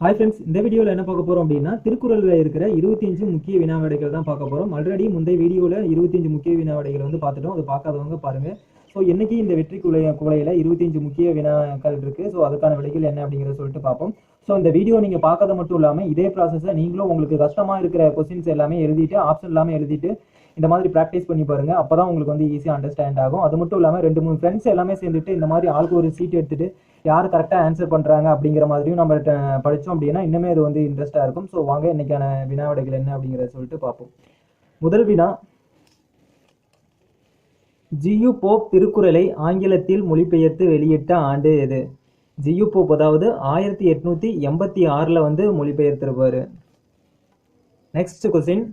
Hi friends இந்த வீடியோவில் என்ன பார்க்க போகிறோம் அப்படின்னா திருக்குறளில் இருக்கிற 25 முக்கிய வினாவிடைகள் தான் பார்க்க போகிறோம் ஆல்ரெடி முந்தைய வீடியோவில் 25 முக்கிய வினாவிடைகள் வந்து பார்த்துட்டோம். அது பார்க்காதவங்க பாருங்கள் ஸோ என்னைக்கு இந்த வெற்றி குலை குலையில் 25 முக்கிய வினாக்கள் இருக்குது ஸோ அதுக்கான விலைகள் என்ன அப்படிங்கிறத சொல்லிட்டு பார்ப்போம். ஸோ இந்த வீடியோ நீங்கள் பார்க்கறது மட்டும் இல்லாமல் இதே ப்ராசஸை நீங்களும் உங்களுக்கு கஷ்டமாக இருக்கிற கொஸ்டின்ஸ் எல்லாமே எழுதிட்டு ஆப்ஷன் இல்லாமல் எழுதிட்டு இந்த மாதிரி ப்ராக்டிஸ் பண்ணி பாருங்க. அப்பதான் உங்களுக்கு வந்து ஈஸியாக அண்டர்ஸ்டாண்ட் ஆகும். அது மட்டும் இல்லாமல் ரெண்டு மூணு ஃப்ரெண்ட்ஸ் எல்லாமே சேர்ந்துட்டு இந்த மாதிரி ஆளுக்கு ஒரு சீட் எடுத்துட்டு யார் கரெக்டாக ஆன்சர் பண்ணுறாங்க அப்படிங்கிற மாதிரியும் நம்ம படித்தோம் அப்படின்னா இன்னுமே அது வந்து இன்ட்ரெஸ்டாக இருக்கும். ஸோ வாங்க இன்னைக்கான வினா விடைகள் என்ன அப்படிங்கிறத சொல்லிட்டு பார்ப்போம். முதல் வினா ஜியு போப் திருக்குறளை ஆங்கிலத்தில் மொழிபெயர்த்து வெளியிட்ட ஆண்டு எது ஜியு போப் அதாவது ஆயிரத்தி எட்நூத்தி எண்பத்தி ஆறில் வந்து மொழிபெயர்த்திருப்பார். நெக்ஸ்ட் கொஸ்டின்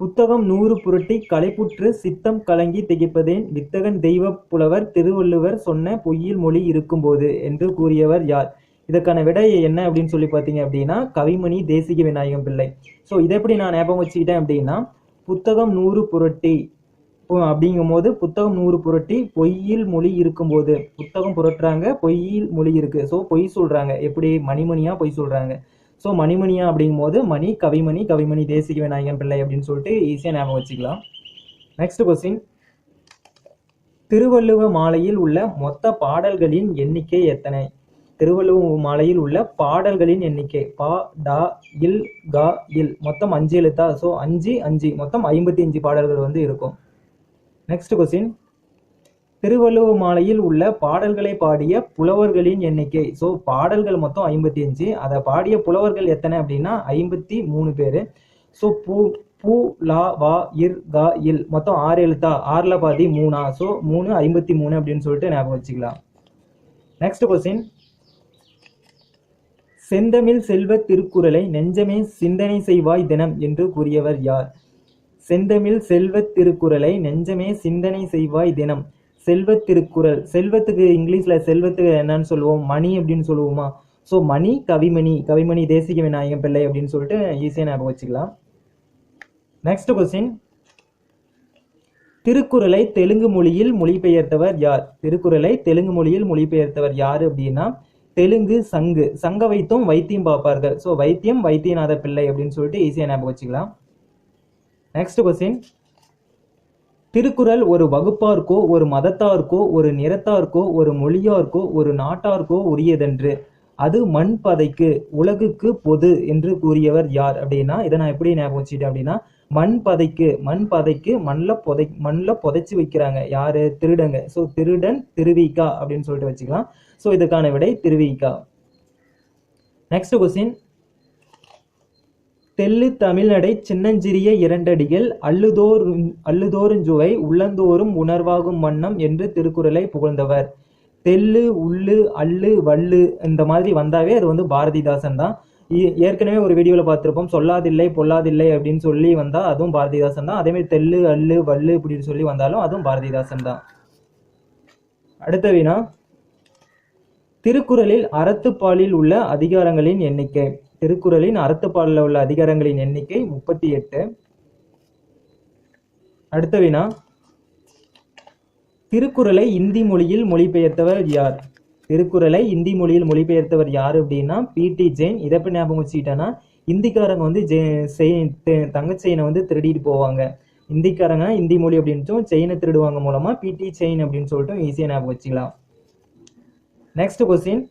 புத்தகம் நூறு புரட்டி களைப்புற்று சித்தம் கலங்கி திகைப்பதேன் வித்தகன் தெய்வப் புலவர் திருவள்ளுவர் சொன்ன பொய்யில் மொழி இருக்கும்போது என்று கூறியவர் யார்? இதற்கான விடை என்ன அப்படின்னு சொல்லி பார்த்தீங்க அப்படின்னா கவிமணி தேசிக விநாயகம் பிள்ளை. ஸோ இதை எப்படி நான் ஞாபகம் வச்சுக்கிட்டேன் அப்படின்னா புத்தகம் நூறு புரட்டி அப்படிங்கும் போது புத்தகம் நூறு புரட்டி பொய்யில் மொழி இருக்கும்போது. புத்தகம் புரட்டுறாங்க பொய்யில் மொழி இருக்கு. ஸோ பொய் சொல்றாங்க. எப்படி? மணிமணியா பொய் சொல்றாங்க. ஸோ மணிமணியா அப்படிங்கும் போது மணி கவிமணி கவிமணி தேசிக விநாயகன் பிள்ளை அப்படின்னு சொல்லிட்டு ஈஸியாக ஞாபகம் வச்சுக்கலாம். நெக்ஸ்ட் கொஸ்டின் திருவள்ளுவ மாலையில் உள்ள மொத்த பாடல்களின் எண்ணிக்கை எத்தனை? திருவள்ளுவ மாலையில் உள்ள பாடல்களின் எண்ணிக்கை. பா டா இல் கா இல். மொத்தம் அஞ்சு எழுத்தா? ஸோ அஞ்சு அஞ்சு. மொத்தம் ஐம்பத்தி அஞ்சு பாடல்கள் வந்து இருக்கும். நெக்ஸ்ட் கொஸ்டின் திருவள்ளுவ மாலையில் உள்ள பாடல்களை பாடிய புலவர்களின் எண்ணிக்கை. ஸோ பாடல்கள் மொத்தம் ஐம்பத்தி அஞ்சு. அதை பாடிய புலவர்கள் எத்தனை அப்படின்னா ஐம்பத்தி மூணு பேர். ஸோ பூ பூ லா வா இர் கா இல். மொத்தம் ஆறு எழுத்தா. ஆறில் பாதி மூணா. ஸோ மூணு ஐம்பத்தி மூணு அப்படின்னு சொல்லிட்டு ஞாபகம் வச்சுக்கலாம். நெக்ஸ்ட் கொஸ்டின் செந்தமிழ் செல்வ திருக்குறளை நெஞ்சமே சிந்தனை செய்வாய் தினம் என்று கூறியவர் யார்? செந்தமிழ் செல்வத் திருக்குறளை நெஞ்சமே சிந்தனை செய்வாய் தினம். செல்வத் திருக்குறள் செல்வத்துக்கு இங்கிலீஷில் செல்வத்துக்கு என்னன்னு சொல்லுவோம் மணி அப்படின்னு சொல்லுவோமா? ஸோ மணி கவிமணி கவிமணி தேசிக விநாயகம் பிள்ளை அப்படின்னு சொல்லிட்டு ஈஸியாக ஞாபகம் வச்சுக்கலாம். நெக்ஸ்ட் கொஸ்டின் திருக்குறளை தெலுங்கு மொழியில் மொழிபெயர்த்தவர் யார்? திருக்குறளை தெலுங்கு மொழியில் மொழிபெயர்த்தவர் யார் அப்படின்னா தெலுங்கு சங்கு. சங்க வைத்தும் வைத்தியம் பார்ப்பார்கள். ஸோ வைத்தியம் வைத்தியநாத பிள்ளை அப்படின்னு சொல்லிட்டு ஈஸியாக ஞாபகம் வச்சுக்கலாம். நெக்ஸ்ட் கொஸ்டின் திருக்குறள் ஒரு வகுப்பார்க்கோ ஒரு மதத்தார்க்கோ ஒரு நிறத்தார்க்கோ ஒரு மொழியார்க்கோ ஒரு நாட்டார்க்கோ உரியதென்று. அது மண் பதைக்கு உலகுக்கு பொது என்று கூறியவர் யார் அப்படின்னா இதை நான் எப்படி ஞாபகம் வச்சுட்டேன் அப்படின்னா மண் பதைக்கு மண் பதைக்கு மண்ணில் புதை மண்ணில் புதைச்சி வைக்கிறாங்க. யாரு? திருடங்க. ஸோ திருடன் திருவிக்கா அப்படின்னு சொல்லிட்டு வச்சுக்கலாம். ஸோ இதுக்கான விடை திருவிக்கா நெக்ஸ்ட் கொஸ்டின் தெல்லு தமிழ்நடை சின்னஞ்சிறிய இரண்டடிகள் அல்லுதோர் அல்லுதோறுஞ்சுவை உள்ளந்தோறும் உணர்வாகும் வண்ணம் என்று திருக்குறளை புகழ்ந்தவர். தெல்லு உள்ளு அல்லு வள்ளு இந்த மாதிரி வந்தாவே அது வந்து பாரதிதாசன் தான். ஏ- ஏற்கனவே ஒரு வீடியோவில் பார்த்துருப்போம் சொல்லாதில்லை பொல்லாதில்லை அப்படின்னு சொல்லி வந்தால் அதுவும் பாரதிதாசன் தான். அதேமாதிரி தெள்ளு தெல்லு அல்லு வள்ளு இப்படின்னு சொல்லி வந்தாலும் அதுவும் பாரதிதாசன் தான். அடுத்த வினா திருக்குறளில் அறத்துப்பாலில் உள்ள அதிகாரங்களின் எண்ணிக்கை. திருக்குறளின் அறத்துப்பாலில் உள்ள அதிகாரங்களின் எண்ணிக்கை முப்பத்தி எட்டு. அடுத்த வினா. திருக்குறளை இந்தி மொழியில் மொழிபெயர்த்தவர் யார்? திருக்குறளை இந்தி மொழியில் மொழிபெயர்த்தவர் யார் அப்படின்னா பிடி ஜெயின். இதை எப்படி ஞாபகம் வச்சுக்கிட்டேன்னா இந்திக்காரங்க வந்து ஜெ செயின் தங்கச் செயினை வந்து திருடிட்டு போவாங்க. இந்திக்காரங்க இந்தி மொழி அப்படின்ட்டும் செயினை திருடுவாங்க மூலமா பிடி செயின் அப்படின்னு சொல்லிட்டு ஈஸியாக ஞாபகம் வச்சுக்கலாம். நெக்ஸ்ட் கொஸ்டின்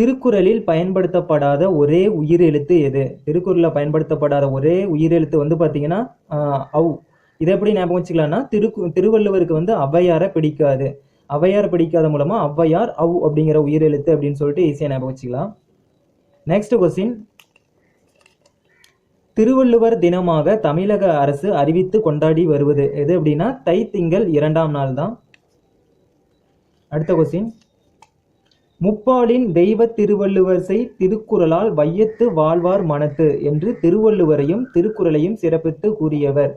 திருக்குறளில் பயன்படுத்தப்படாத ஒரே உயிரெழுத்து எது? திருக்குறளில் பயன்படுத்தப்படாத ஒரே உயிரெழுத்து வந்து பார்த்தீங்கன்னா ஆஹ், இதை எப்படி ஞாபகம் வச்சுக்கலாம்னா திருக்கு திருவள்ளுவருக்கு வந்து ஔவையாரை பிடிக்காது. ஔவையார் பிடிக்காத மூலமாக ஔவையார் அவ் அப்படிங்கிற உயிரெழுத்து அப்படின்னு சொல்லிட்டு ஈஸியாக ஞாபகம் வச்சுக்கலாம். நெக்ஸ்ட் கொஸ்டின் திருவள்ளுவர் தினமாக தமிழக அரசு அறிவித்து கொண்டாடி வருவது எது அப்படின்னா தை திங்கள் இரண்டாம் நாள் தான். அடுத்த கொஸ்டின் முப்பாலின் தெய்வ திருவள்ளுவர் செய் திருக்குறளால் வையத்து வாழ்வார் மனத்து என்று திருவள்ளுவரையும் திருக்குறளையும் சிறப்பித்து கூறியவர்.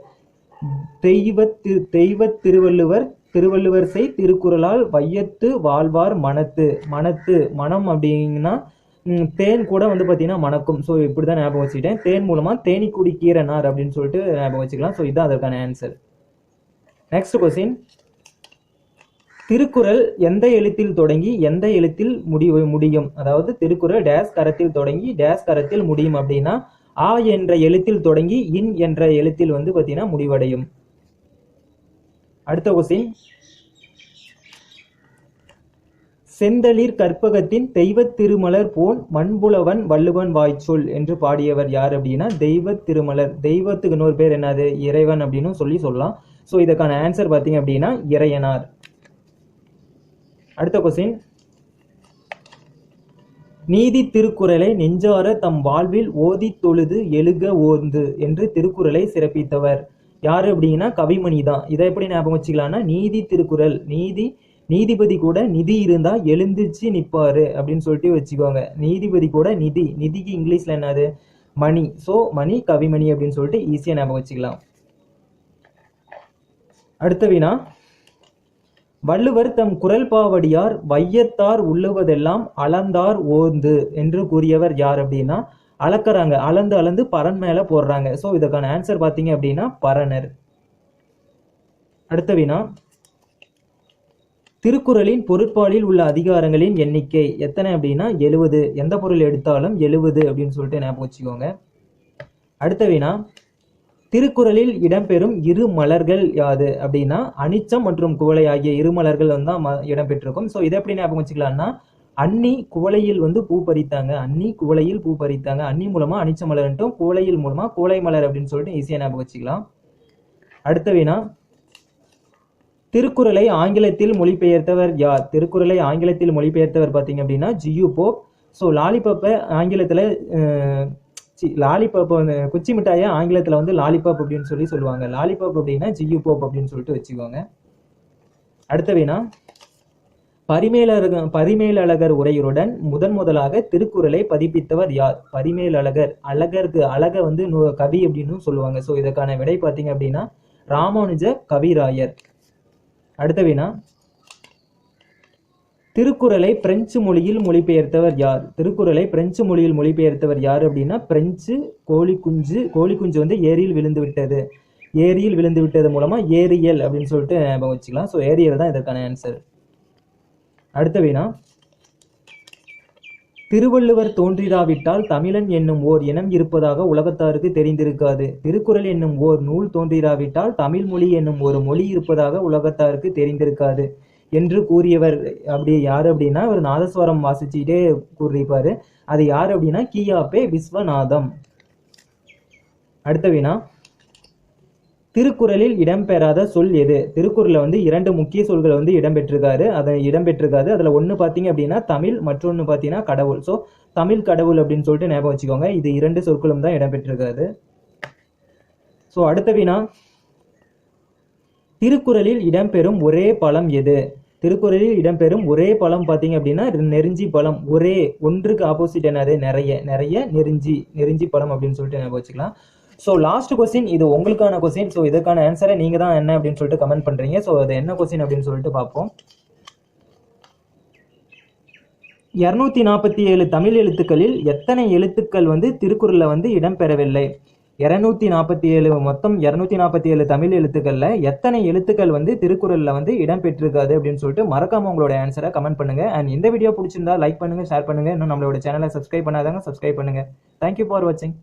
தெய்வ திரு தெய்வ திருவள்ளுவர் திருவள்ளுவர் செய் திருக்குறளால் வையத்து வாழ்வார் மனத்து. மனத்து மனம் அப்படின்னா தேன் கூட வந்து பார்த்தீங்கன்னா மணக்கும். ஸோ இப்படி தான் ஞாபகம் வச்சுக்கிட்டேன். தேன் மூலமாக தேனீக்குடி கீரனார் அப்படின்னு சொல்லிட்டு ஞாபகம் வச்சுக்கலாம். ஸோ இதுதான் அதற்கான ஆன்சர் நெக்ஸ்ட் கொஸ்டின் திருக்குறள் எந்த எழுத்தில் தொடங்கி எந்த எழுத்தில் முடிவு முடியும்? அதாவது திருக்குறள் டேஸ் கரத்தில் தொடங்கி டேஸ் கரத்தில் முடியும் அப்படின்னா ஆ என்ற எழுத்தில் தொடங்கி இன் என்ற எழுத்தில் வந்து பார்த்தீங்கன்னா முடிவடையும். அடுத்த கொஸ்டின் செந்தளிர் கற்பகத்தின் தெய்வத் திருமலர் போன் மண்புலவன் வள்ளுவன் வாய்ச்சொல் என்று பாடியவர் யார் அப்படின்னா தெய்வ திருமலர். தெய்வத்துக்கு இன்னொரு பேர் என்னது? இறைவன் அப்படின்னு சொல்லி சொல்லலாம். ஸோ இதுக்கான ஆன்சர் பார்த்தீங்க அப்படின்னா இறையனார். அடுத்த கொஸ்டின் நீதி திருக்குறளை நெஞ்சார தம் வாழ்வில் ஓதி தொழுது எழுக ஓர்ந்து என்று திருக்குறளை சிறப்பித்தவர். யார் அப்படின்னா கவிமணி தான். இதை எப்படி ஞாபகம் வச்சுக்கலாம்னா நீதி திருக்குறள் நீதி நீதிபதி கூட நிதி இருந்தா எழுந்திருச்சு நிப்பாரு அப்படின்னு சொல்லிட்டு வச்சுக்கோங்க. நீதிபதி கூட நிதி நிதிக்கு இங்கிலீஷ்ல என்னது? மணி. ஸோ மணி கவிமணி அப்படின்னு சொல்லிட்டு ஈஸியாக ஞாபகம் வச்சுக்கலாம். அடுத்த வினா வள்ளுவர் தம் குரல் பாவடியார் வையத்தார் உள்ளுவதெல்லாம் அளந்தார் ஓந்து என்று கூறியவர் யார் அப்படின்னா அளக்குறாங்க. அளந்து அளந்து பரன் மேல போடுறாங்க. ஸோ இதுக்கான ஆன்சர் பார்த்தீங்க அப்படின்னா பரணர். அடுத்த வினா. திருக்குறளின் பொருட்பாலில் உள்ள அதிகாரங்களின் எண்ணிக்கை எத்தனை அப்படின்னா எழுவது. எந்த பொருள் எடுத்தாலும் எழுவது அப்படின்னு சொல்லிட்டு ஞாபகம் வச்சுக்கோங்க. அடுத்த வினா. திருக்குறளில் இடம்பெறும் இரு மலர்கள் யாது? அப்படின்னா அனிச்சம் மற்றும் குவளை ஆகிய இரு மலர்கள் வந்து தான் ம- இடம்பெற்றிருக்கும். ஸோ இதை எப்படி ஞாபகம் வச்சுக்கலாம்னா அன்னி குவளையில் வந்து பூ பறித்தாங்க. அன்னி குவளையில் பூ பறித்தாங்க. அன்னி மூலமா அனிச்ச மலர்ன்ட்டும் குவளையில் மூலமா குவளை மலர் அப்படின்னு சொல்லிட்டு ஈஸியாக ஞாபகம் வச்சுக்கலாம். அடுத்த வினா திருக்குறளை ஆங்கிலத்தில் மொழிபெயர்த்தவர் யார்? திருக்குறளை ஆங்கிலத்தில் மொழிபெயர்த்தவர் பார்த்தீங்க அப்படின்னா ஜியூ போப். ஸோ லாலிபப்பை ஆங்கிலத்தில் லாலிபாப் வந்து குச்சி மிட்டாயை ஆங்கிலத்தில் வந்து லாலிபாப் அப்படின்னு சொல்லி சொல்லுவாங்க. லாலிபாப் அப்படின்னா ஜியு போப் அப்படின்னு சொல்லிட்டு வச்சுக்கோங்க. அடுத்த வினா பரிமேலழகம் பரிமேலழகர் உரையுடன் முதன் முதலாக திருக்குறளை பதிப்பித்தவர் யார்? பரிமேலழகர். அழகருக்கு அழக வந்து நூ கவி அப்படின்னு சொல்லுவாங்க. ஸோ இதற்கான விடை பார்த்தீங்க அப்படின்னா ராமானுஜ கவிராயர். அடுத்த வினா திருக்குறளை பிரெஞ்சு மொழியில் மொழிபெயர்த்தவர் யார்? திருக்குறளை பிரெஞ்சு மொழியில் மொழிபெயர்த்தவர் யார் அப்படின்னா பிரெஞ்சு கோழி குஞ்சு கோழி குஞ்சு வந்து ஏரியில் விழுந்து விட்டது. ஏரியில் விழுந்து விட்டது மூலமா ஏரியல் அப்படின்னு சொல்லிட்டு ஞாபகம் வச்சுக்கலாம். ஸோ ஏரியல் தான் இதற்கான ஆன்சர் அடுத்த வினா திருவள்ளுவர் தோன்றிராவிட்டால் தமிழன் என்னும் ஓர் இனம் இருப்பதாக உலகத்தாருக்கு தெரிந்திருக்காது. திருக்குறள் என்னும் ஓர் நூல் தோன்றிராவிட்டால் தமிழ் மொழி என்னும் ஒரு மொழி இருப்பதாக உலகத்தாருக்கு தெரிந்திருக்காது. என்று கூறியவர் அப்படி யார் அப்படின்னா ஒரு நாதஸ்வரம் வாசிச்சுட்டே கூறியிருப்பாரு. அது யார் அப்படின்னா கியாப்பே விஸ்வநாதம். அடுத்த வினா திருக்குறளில் இடம்பெறாத சொல் எது? திருக்குறளில் வந்து இரண்டு முக்கிய சொல்கள் வந்து இடம்பெற்றிருக்காரு. அதை இடம்பெற்றிருக்காது. அதில் ஒன்று பார்த்தீங்க அப்படின்னா தமிழ் மற்றொன்று பார்த்தீங்கன்னா கடவுள். ஸோ தமிழ் கடவுள் அப்படின்னு சொல்லிட்டு ஞாபகம் வச்சுக்கோங்க. இது இரண்டு சொற்களும் தான் இடம்பெற்றிருக்காது. ஸோ அடுத்த வினா திருக்குறளில் இடம்பெறும் ஒரே பழம் எது? திருக்குறளில் இடம்பெறும் ஒரே பழம் பார்த்தீங்க அப்படின்னா நெருஞ்சி பழம். ஒரே ஒன்றுக்கு ஆப்போசிட் என்னது நிறைய நிறைய நெருஞ்சி நெருஞ்சி பழம் அப்படின்னு சொல்லிட்டு ஞாபகம் வச்சுக்கலாம். ஸோ லாஸ்ட் கொஸ்டின் இது உங்களுக்கான கொஸ்டின் ஸோ இதுக்கான ஆன்சரை நீங்கள் தான் என்ன அப்படின்னு சொல்லிட்டு கமெண்ட் பண்ணுறீங்க ஸோ அது என்ன கொஸ்டின் அப்படின்னு சொல்லிட்டு பார்ப்போம். இரநூத்தி நாற்பத்தி ஏழு தமிழ் எழுத்துக்களில் எத்தனை எழுத்துக்கள் வந்து திருக்குறளில் வந்து இடம்பெறவில்லை? இரநூத்தி நாற்பத்தி ஏழு மொத்தம் இரநூத்தி நாற்பத்தி ஏழு தமிழ் எழுத்துக்கள்ல எத்தனை எழுத்துக்கள் வந்து திருக்குறள்ல வந்து இடம்பெற்றிருக்காது அப்படின்னு சொல்லிட்டு மறக்காம உங்களோட ஆன்சரை கமெண்ட் பண்ணுங்க. அண்ட் இந்த வீடியோ பிடிச்சிருந்தா லைக் பண்ணுங்க ஷேர் பண்ணுங்க. இன்னும் நம்மளோட சேனலை சப்ஸ்கிரைப் பண்ணாதாங்க சப்ஸ்கிரைப் பண்ணுங்க. தேங்க்யூ ஃபார் வாட்சிங்